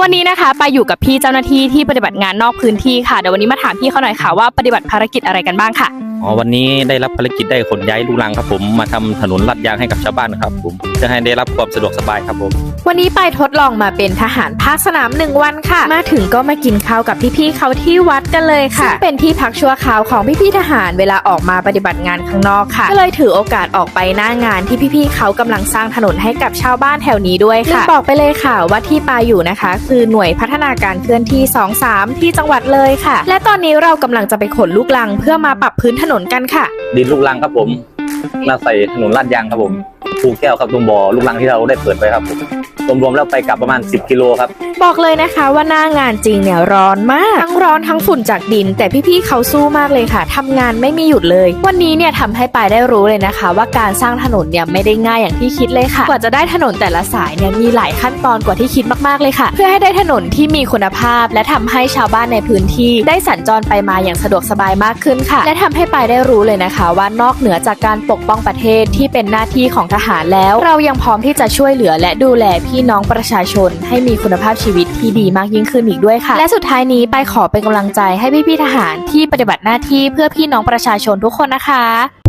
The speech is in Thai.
วันนี้นะคะไปอยู่กับพี่เจ้าหน้าที่ที่ปฏิบัติงานนอกพื้นที่ค่ะเดี๋ยววันนี้มาถามพี่เขาหน่อยค่ะว่าปฏิบัติภารกิจอะไรกันบ้างค่ะอ๋อวันนี้ได้รับภารกิจได้ขนย้ายลูกรังครับผมมาทำถนนลาดยางให้กับชาวบ้านครับผมจะให้ได้รับความสะดวกสบายครับผม วันนี้ไปทดลองมาเป็นทหารภาคสนามหนึ่งวันค่ะ มาถึงก็มากินข้าวกับพี่ๆเขาที่วัดกันเลยค่ะซึ่งเป็นที่พักชั่วคราวของพี่ๆทหารเวลาออกมาปฏิบัติงานข้างนอกค่ะ ก็เลยถือโอกาสออกไปหน้างานที่พี่ๆเขากำลังสร้างถนนให้กับชาวบ้านแถวนี้ด้วยค่ะลืมบอกไปเลยค่ะว่าที่ปาอยู่นะคะ คือหน่วยพัฒนาการเคลื่อนที่ 23 ที่จังหวัดเลยค่ะ และตอนนี้เรากำลังจะไปขนลูกลังเพื่อมาปรับพื้นถถนนกันค่ะ ดินลูกรังครับผมมาใส่ถนนลาดยางครับผมภูแก้วครับตรงบ่อลูกรังที่เราได้เปิดไปครับผม รวมๆแล้วไปกลับประมาณ 10 กิโลครับ บอกเลยนะคะว่าหน้างานจริงเนี่ยร้อนมาก ทั้งร้อนทั้งฝุ่นจากดิน แต่พี่ๆเขาสู้มากเลยค่ะทำงานไม่มีหยุดเลย วันนี้เนี่ยทำให้ปายได้รู้เลยนะคะ ว่าการสร้างถนนเนี่ยไม่ได้ง่ายอย่างที่คิดเลยค่ะ กว่าจะได้ถนนแต่ละสายเนี่ยมีหลายขั้นตอนกว่าที่คิดมากๆเลยค่ะ เพื่อให้ได้ถนนที่มีคุณภาพ และทำให้ชาวบ้านในพื้นที่ ได้สัญจรไปมาอย่างสะดวกสบายมากขึ้นค่ะ และทำให้ปายได้รู้เลยนะคะ ว่านอกเหนือจากการปกป้องประเทศที่เป็นหน้าที่ของทหารแล้ว เรายังพร้อมที่จะช่วยเหลือและดูแลพี่น้องประชาชน ให้มีคุณภาพชีวิตที่ดีมากยิ่งขึ้นอีกด้วยค่ะ และสุดท้ายนี้ไปขอเป็นกำลังใจให้พี่พี่ทหารที่ปฏิบัติหน้าที่เพื่อพี่น้องประชาชนทุกคนนะคะ